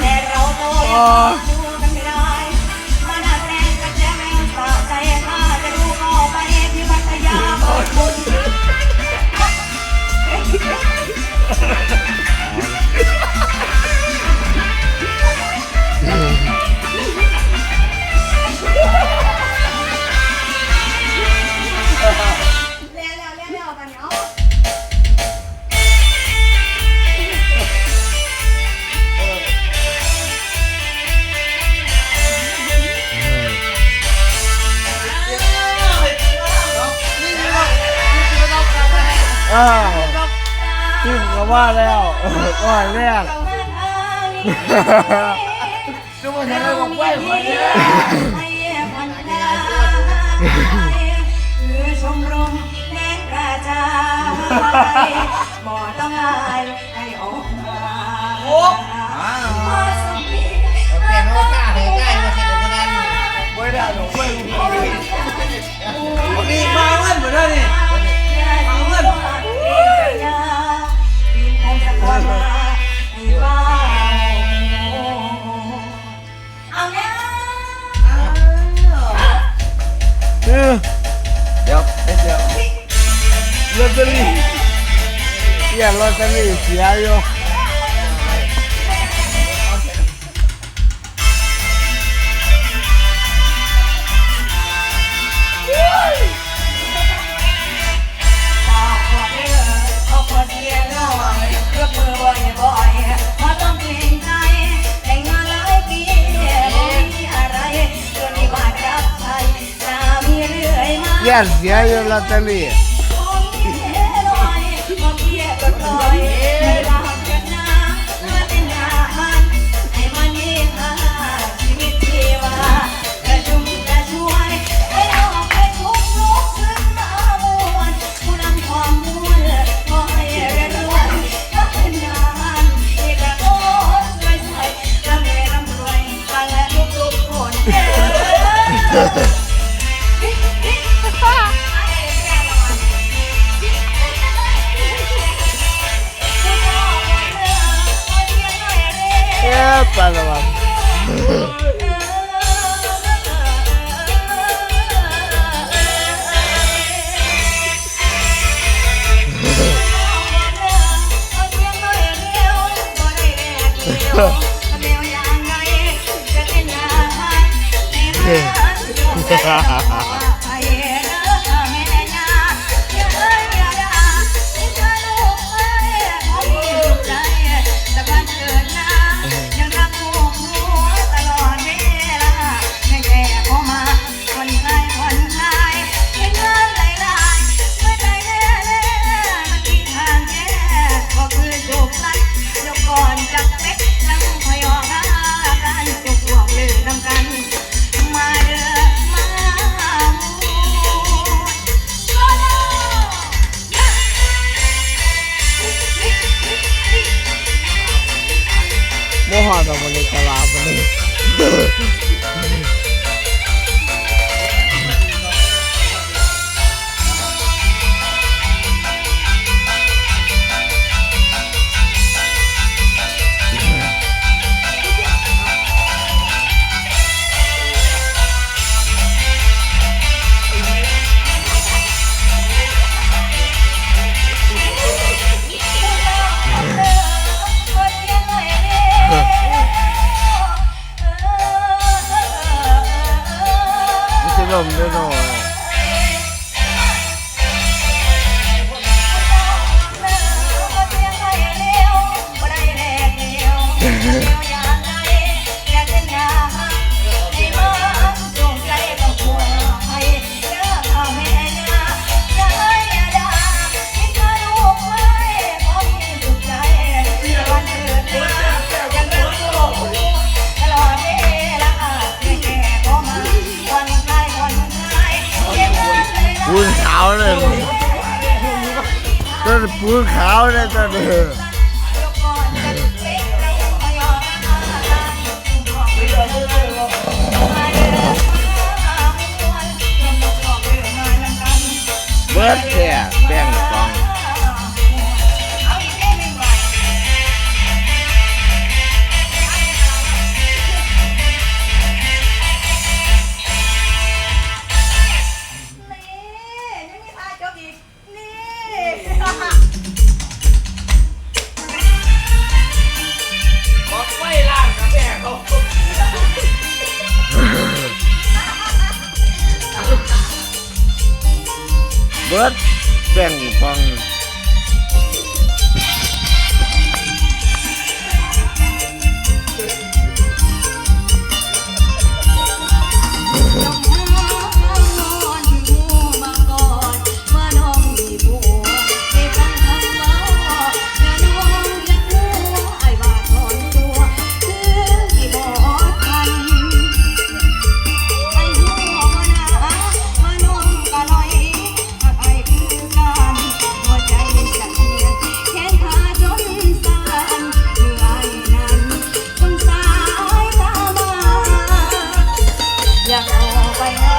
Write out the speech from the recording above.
แม่เรา จิ้มก็ว่าแล้วก่อนแรกก็ว่าแล้วบอกไว้ก่อนแรกคือชมรมแม่กระจายบ่ต้องอายให้ออกมาโอ้我的妈！lottery. Yeah, lottery is Yayo. Yes, yeah, you're not a ปลาระวังเฮ้าวเลยต้นปูขาวเลยต้น เบิร์ดแบ่งฟัง Bye.